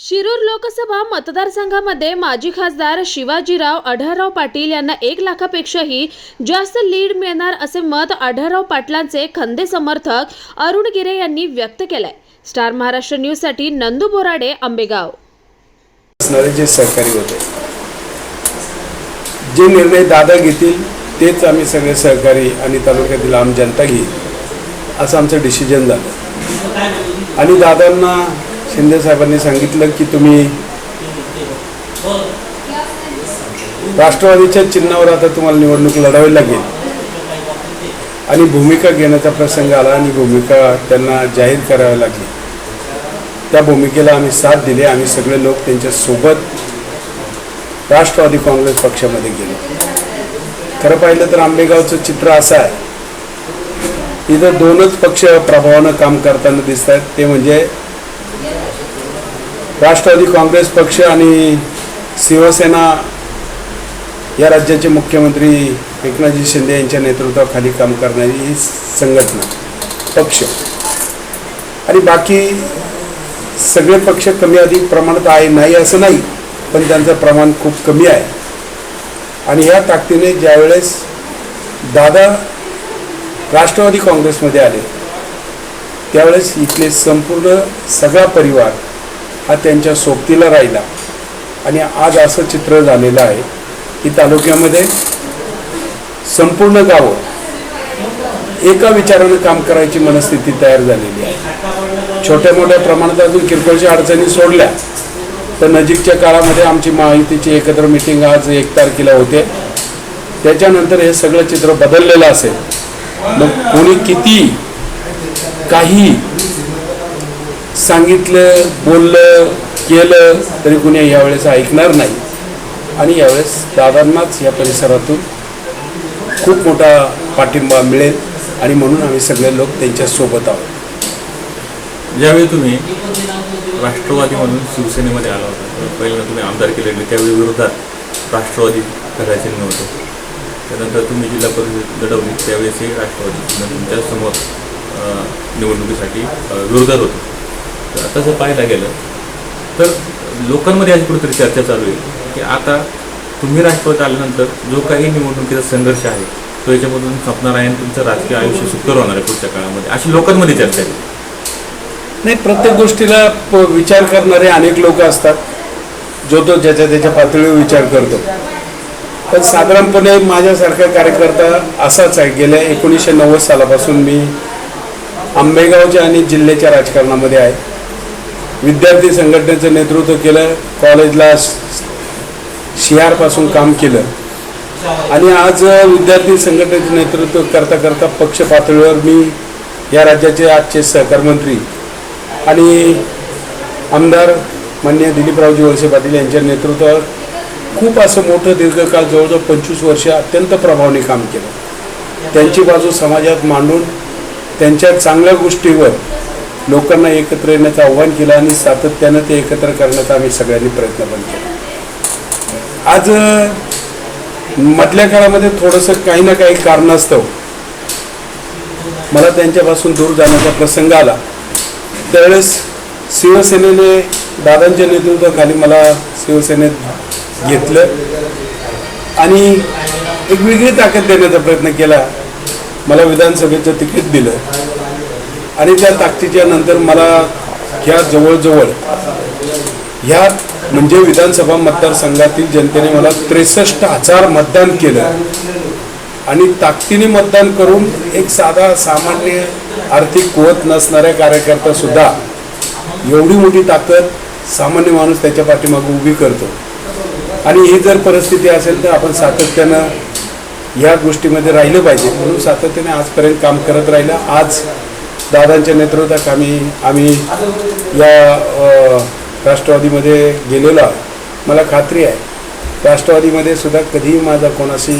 शिरूर लोकसभा मतदारसंघामध्ये माजी खासदार शिवाजीराव आढळराव पाटील यांना एक लाखापेक्षाही जास्त लीड मिळणार असे मत आढळराव पाटलांचे खंदे समर्थक अरुण गिरे यांनी व्यक्त केलंय. स्टार महाराष्ट्र न्यूजसाठी नंदू बोराडे आंबेगाव. असणारे जे सहकारी होते जे निर्णय दादा घेतील तेच आम्ही सगळे सहकारी आणि तालुक्यातील आम जनता घेईल असं आमचं डिसिजन झालं. आणि दादांना शिंदे साहेबांनी सांगितलं की तुम्ही राष्ट्रवादीच्या चिन्हावर आता तुम्हाला निवडणूक लढावी लागेल. आणि भूमिका घेण्याचा प्रसंग आला आणि भूमिका त्यांना जाहीर करावी लागली. त्या भूमिकेला आम्ही साथ दिली. आम्ही सगळे लोक त्यांच्यासोबत राष्ट्रवादी काँग्रेस पक्षामध्ये गेलो. खरं पाहिलं तर आंबेगावचं चित्र असं आहे. इथं दोनच पक्ष प्रभावानं काम करताना दिसत आहेत ते म्हणजे राष्ट्रवादी काँग्रेस पक्ष आणि शिवसेना या राज्याचे मुख्यमंत्री एकनाथजी शिंदे यांच्या नेतृत्वाखाली काम करणारी ही संघटना पक्ष. आणि बाकी सगळे पक्ष कमी अधिक प्रमाणात आहे नाही असं नाही पण त्यांचं प्रमाण खूप कमी आहे. आणि या ताकदीने ज्यावेळेस दादा राष्ट्रवादी काँग्रेसमध्ये आले त्यावेळेस इथले संपूर्ण सगळा परिवार हा त्यांच्या सोबतीला राहिला. आणि आज असं चित्र झालेलं आहे की तालुक्यामध्ये संपूर्ण गावं एका विचारानं काम करायची मनस्थिती तयार झालेली आहे. छोट्या मोठ्या प्रमाणात अजून किरकोळच्या अडचणी सोडल्या तर नजीकच्या काळामध्ये आमची माहितीची एकत्र मिटिंग आज एक तारखेला होते. त्याच्यानंतर हे सगळं चित्र बदललेलं असेल. मग कोणी किती काही सांगितलं बोललं केलं तरी कुणी यावेळेस ऐकणार नाही. आणि यावेळेस दादांनाच या परिसरातून खूप मोठा पाठिंबा मिळेल आणि म्हणून आम्ही सगळे लोक त्यांच्यासोबत आहोत. ज्यावेळी तुम्ही राष्ट्रवादी म्हणून शिवसेनेमध्ये आला होता पहिल्यांदा तुम्ही आमदार केले त्यावेळी विरोधात राष्ट्रवादी करायचे नव्हते त्यानंतर तुम्ही जिल्हा परिषद लढवली त्यावेळेसही राष्ट्रवादी. तुमच्यासमोर निवडणुकीसाठी विरोधात होतं. तर आता जर पाहायला गेलं तर लोकांमध्ये अशी कुठेतरी चर्चा चालू आहे की आता तुम्ही राष्ट्रवादीत आल्यानंतर जो काही निवडणुकीचा संघर्ष आहे तो याच्यामधून संपणार आहे आणि तुमचं राजकीय आयुष्य सुकर होणार आहे पुढच्या काळामध्ये अशी लोकांमध्ये चर्चा आहे. नाही प्रत्येक गोष्टीला प- विचार करणारे अनेक लोक असतात जो तो ज्याच्या त्याच्या पातळीवर विचार करतो. पण साधारणपणे माझ्यासारखा कार्यकर्ता असाच आहे. गेल्या एकोणीसशे नव्वद सालापासून मी आंबेगावच्या आणि जिल्ह्याच्या राजकारणामध्ये आहे. विद्यार्थी संघटनेचं नेतृत्व केलं कॉलेजला शिहारपासून काम केलं. आणि आज विद्यार्थी संघटनेचं नेतृत्व करता करता पक्ष पातळीवर मी या राज्याचे आजचे सहकार मंत्री आणि आमदार मान्य दिलीपरावजी वळसे पाटील यांच्या नेतृत्वावर खूप असं मोठं दीर्घकाळ जवळजवळ पंचवीस वर्ष अत्यंत प्रभावाने काम केलं. त्यांची बाजू समाजात मांडून त्यांच्या चांगल्या गोष्टीवर लोकांना एकत्र येण्याचं आव्हान केलं आणि सातत्यानं ते एकत्र करण्याचा आम्ही सगळ्यांनी प्रयत्न पण केला. आज मधल्या काळामध्ये थोडंसं काही ना काही कारणास्तव मला त्यांच्यापासून दूर जाण्याचा प्रसंग आला. त्यावेळेस शिवसेनेने दादांच्या नेतृत्वाखाली मला शिवसेनेत घेतलं आणि एक वेगळी ताकद देण्याचा प्रयत्न केला. मला विधानसभेचं तिकीट दिलं. आणि त्या ताकदीच्या नंतर मला ह्या जवळजवळ ह्या म्हणजे विधानसभा मतदारसंघातील जनतेने मला त्रेसष्ट हजार मतदान केलं. आणि ताकदीने मतदान करून एक साधा सामान्य आर्थिक कुवत नसणाऱ्या कार्यकर्तासुद्धा एवढी मोठी ताकद सामान्य माणूस त्याच्या पाठीमागे उभी करतो. आणि ही जर परिस्थिती असेल तर आपण सातत्यानं या गोष्टीमध्ये राहिलं पाहिजे. म्हणून सातत्याने आजपर्यंत काम करत राहिलं. आज दादांच्या नेतृत्वात आम्ही आम्ही या राष्ट्रवादीमध्ये गेलेलो आहे. मला खात्री आहे. राष्ट्रवादीमध्ये सुद्धा कधीही माझा कोणाशी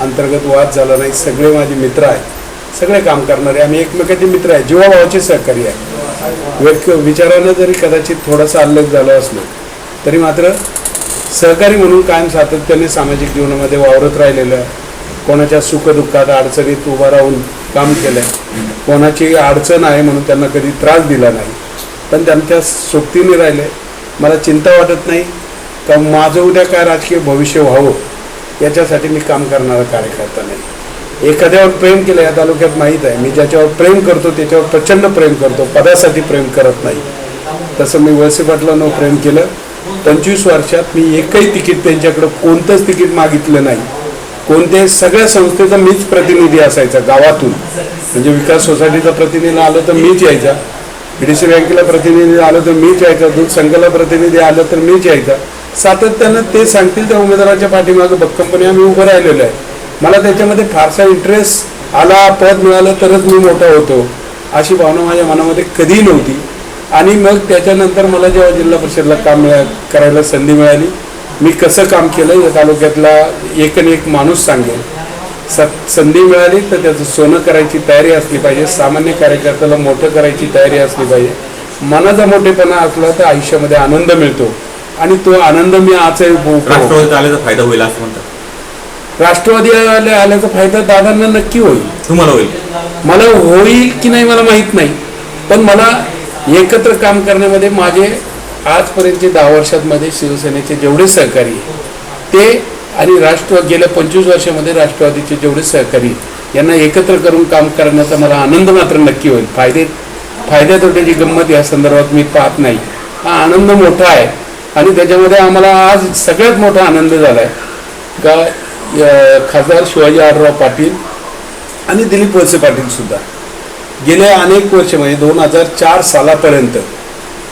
अंतर्गत वाद झाला नाही. सगळे माझे मित्र आहेत. सगळे काम करणारे. आम्ही एकमेकाचे मित्र आहे जीवाभावाचे सहकारी आहे व्यक विचारानं जरी कदाचित थोडासा अल्लग झालं असलं तरी मात्र सहकारी म्हणून कायम सातत्याने सामाजिक जीवनामध्ये वावरत राहिलेलं कोणाच्या सुखदुःखात अडचणीत उभा राहून काम केलं आहे कोणाची अडचण आहे म्हणून त्यांना कधी त्रास दिला नाही. पण त्यांच्या सोबतीने राहिले. मला चिंता वाटत नाही का माझं उद्या काय राजकीय भविष्य व्हावं? याच्यासाठी मी काम करणारा कार्यकर्ता नाही. एखाद्यावर प्रेम केलं या तालुक्यात माहीत आहे. मी ज्याच्यावर प्रेम करतो त्याच्यावर प्रचंड प्रेम करतो. पदासाठी प्रेम करत नाही. तसं मी वळसे पाटलांना प्रेम केलं. पंचवीस वर्षात मी एकही तिकीट त्यांच्याकडं कोणतंच तिकीट मागितलं नाही. कोणत्याही सगळ्या संस्थेचा मीच प्रतिनिधी असायचा गावातून. म्हणजे विकास सोसायटीचा प्रतिनिधी आलं तर मीच यायचा. डी बँकेला प्रतिनिधी आलं तर मीच यायचा. दूध संघाला प्रतिनिधी आलं तर मीच यायचा. सातत्यानं ते सांगतील त्या उमेदवाराच्या पाठीमागं भक्कमपणे आम्ही उभं राहिलेलो आहे. मला त्याच्यामध्ये फारसा इंटरेस्ट आला पद मिळालं तरच मी मोठा होतो अशी भावना माझ्या मनामध्ये कधीही नव्हती. आणि मग त्याच्यानंतर मला जेव्हा जिल्हा परिषदला काम मिळा करायला संधी मिळाली मी कसं काम केलं या तालुक्यातला एक आणि एक माणूस सांगेल. स संधी मिळाली तर त्याचं सोनं करायची तयारी असली पाहिजे सामान्य कार्यकर्त्याला मोठं करायची तयारी असली पाहिजे. मनाचा मोठेपणा असला तर आयुष्यामध्ये आनंद मिळतो. आणि तो आनंद मी. राष्ट्रवादीत आल्याचा फायदा होईल असं म्हणतात. राष्ट्रवादी आल्या- आल्याचा फायदा दादांना नक्की होईल. तुम्हाला होईल. मला होईल की नाही मला माहीत नाही. पण मला एकत्र काम करण्यामध्ये माझे आजपर्यंतचे दहा वर्षांमध्ये शिवसेनेचे जेवढे सहकारी ते आणि राष्ट्र गेल्या पंचवीस वर्षामध्ये राष्ट्रवादीचे जेवढे सहकारी यांना एकत्र करून काम करण्याचा मला आनंद मात्र नक्की होईल. फायदे फायद्या तोट्याची गंमत या संदर्भात मी पाहत नाही. हा आनंद मोठा आहे आणि त्याच्यामध्ये आम्हाला आज सगळ्यात मोठा आनंद झाला आहे का खासदार शिवाजी आडराव पाटील आणि दिलीप वळसे पाटीलसुद्धा गेल्या अनेक वर्ष म्हणजे दोन हजार चार सालापर्यंत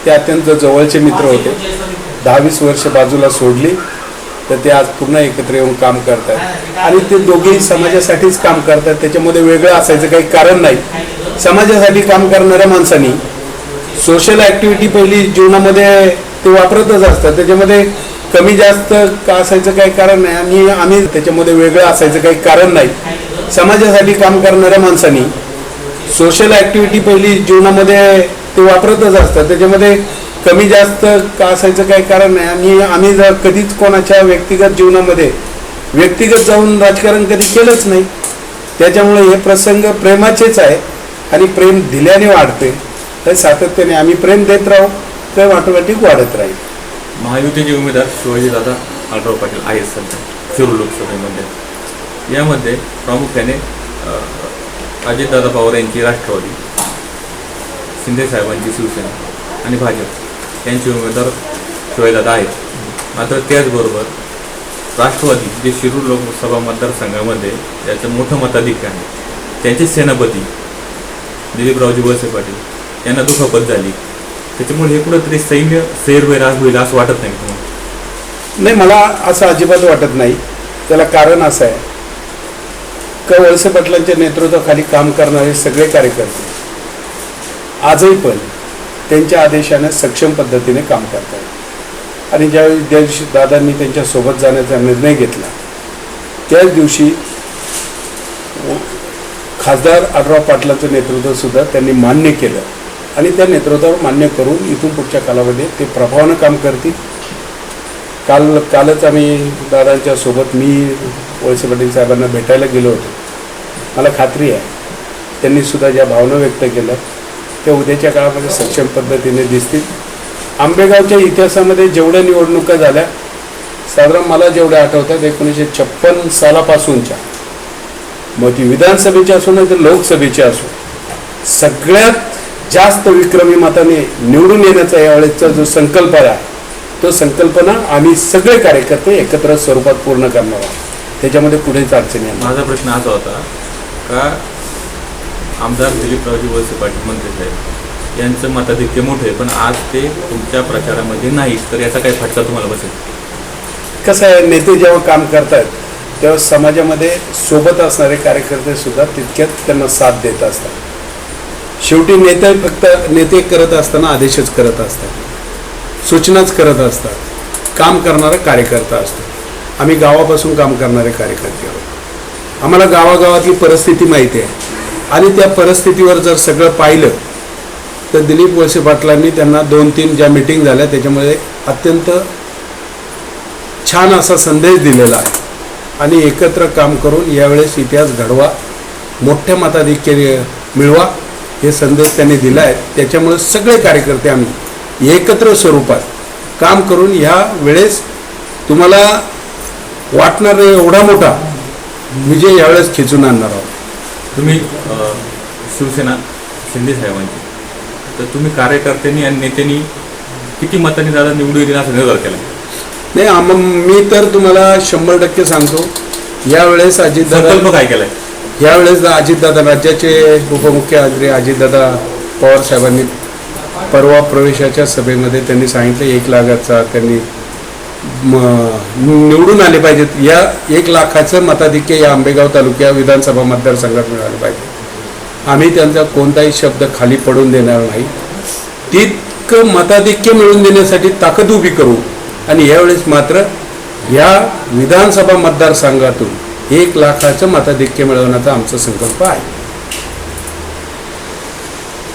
ते अत्यंत जवळचे मित्र होते. दहावीस वर्ष बाजूला सोडली तर ते आज पुन्हा एकत्र येऊन काम करतात आणि ते दोघेही समाजासाठीच काम करतात त्याच्यामध्ये वेगळं असायचं काही कारण नाही. समाजासाठी काम करणाऱ्या माणसांनी सोशल ॲक्टिव्हिटी पहिली जीवनामध्ये ते वापरतच असतात. त्याच्यामध्ये कमी जास्त का असायचं काही कारण नाही. आणि आम्ही त्याच्यामध्ये वेगळं असायचं काही कारण नाही. समाजासाठी काम करणाऱ्या माणसांनी सोशल ॲक्टिव्हिटी पहिली जीवनामध्ये ते वापरतच असतात. त्याच्यामध्ये कमी जास्त का असायचं काही कारण नाही. आणि आम्ही जर कधीच कोणाच्या व्यक्तिगत जीवनामध्ये व्यक्तिगत जाऊन राजकारण कधी केलंच नाही. त्याच्यामुळे हे प्रसंग प्रेमाचेच आहे आणि प्रेम दिल्याने वाढते. तर सातत्याने आम्ही प्रेम देत राहू प्रेम ऑटोमॅटिक वाढत राहील. महायुतीचे उमेदवार शिवाजीदादा आढराव पाटील आहेत सध्या शिरूर लोकसभेमध्ये. यामध्ये प्रामुख्याने अजितदादा पवार यांची राष्ट्रवादी. शिंदेसाहेबांची शिवसेना आणि भाजप यांचे उमेदवार शोयदादा आहेत. मात्र त्याचबरोबर राष्ट्रवादी जे शिरूर लोकसभा मतदारसंघामध्ये ज्याचं मोठं मताधिक्य आहे त्यांचे सेनापती दिलीपरावजी वळसे पाटील यांना दुखापत झाली. त्याच्यामुळे हे कुठंतरी सैन्य सैरवैराज होईल असं वाटत नाही तुम्हाला? नाही मला असं अजिबात वाटत नाही. त्याला कारण असं आहे. का वळसे पाटलांच्या नेतृत्वाखाली काम करणारे सगळे कार्यकर्ते आजही पण त्यांच्या आदेशाने सक्षम पद्धतीने काम करतात. आणि ज्यावेळी ज्या दिवशी दादांनी त्यांच्यासोबत जाण्याचा निर्णय घेतला त्याच दिवशी खासदार आढराव पाटलाचं नेतृत्वसुद्धा त्यांनी मान्य केलं. आणि त्या नेतृत्वावर मान्य करून इथून पुढच्या कालावधीत ते प्रभावानं काम करतील. काल कालच आम्ही दादांच्या सोबत मी वळसे पाटील साहेबांना भेटायला गेलो होतो. मला खात्री आहे. त्यांनी सुद्धा ज्या भावना व्यक्त केल्या त्या उद्याच्या काळामध्ये सक्षम पद्धतीने दिसतील. आंबेगावच्या इतिहासामध्ये जेवढ्या निवडणुका झाल्या साधारण मला जेवढ्या आठवतात एकोणीसशे छप्पन सालापासूनच्या. मग ती विधानसभेची असो नाही तर लोकसभेची असो. सगळ्यात जास्त विक्रमी मताने निवडून येण्याचा यावेळेचा जो संकल्प आहे तो संकल्पना आम्ही सगळे कार्यकर्ते एकत्र स्वरूपात पूर्ण करणार आहोत. त्याच्यामध्ये पुढेच अडचणी माझा प्रश्न असा होता का आमदार दिलीपरावजी वळसे पाटील मंत्री साहेब. यांचं मताधिक्य मोठं आहे पण आज ते तुमच्या प्रचारामध्ये नाहीत. तर याचा काय फटका तुम्हाला बसेल? कसं आहे नेते जेव्हा काम करतात तेव्हा समाजामध्ये सोबत असणारे कार्यकर्ते सुद्धा तितक्यात त्यांना साथ देत असतात. शेवटी नेते फक्त नेते करत असताना आदेशच करत असतात. सूचनाच करत असतात. काम करणारा कार्यकर्ता असतो. आम्ही गावापासून काम करणारे कार्यकर्ते आहोत. आम्हाला गावागावातली परिस्थिती माहिती आहे. आणि त्या परिस्थितीवर जर सगळं पाहिलं तर दिलीप वळसे पाटलांनी त्यांना दोन तीन ज्या मिटिंग झाल्या त्याच्यामध्ये अत्यंत छान असा संदेश दिलेला आहे. आणि एकत्र काम करून यावेळेस इतिहास घडवा मोठ्या मताधिक्य मिळवा हे संदेश त्यांनी दिला आहे. त्याच्यामुळे सगळे कार्यकर्ते आम्ही एकत्र स्वरूपात काम करून ह्या वेळेस तुम्हाला वाटणार एवढा मोठा विजय यावेळेस खेचून आणणार आहोत. तुम्ही शिवसेना शिंदे साहेबांची. तर तुम्ही कार्यकर्त्यांनी आणि नेत्यांनी किती मतांनी दादा निवडून येईल असा निर्धार केला? नाही आम मी तर तुम्हाला शंभर टक्के सांगतो यावेळेस अजितदादा काय केलाय? यावेळेस अजितदादा राज्याचे उपमुख्यमंत्री अजितदादा पवार साहेबांनी परवा प्रवेशाच्या सभेमध्ये त्यांनी सांगितलं एक लाखाचा त्यांनी निवडून आले पाहिजेत. या एक लाखाचं मताधिक्य या आंबेगाव तालुक्या विधानसभा मतदारसंघात मिळालं पाहिजे. आम्ही त्यांचा कोणताही शब्द खाली पडून देणार नाही. तितकं मताधिक्य मिळवून देण्यासाठी ताकद उभी करू. आणि यावेळेस मात्र या विधानसभा मतदारसंघातून एक लाखाचं मताधिक्य मिळवण्याचा आमचा संकल्प आहे.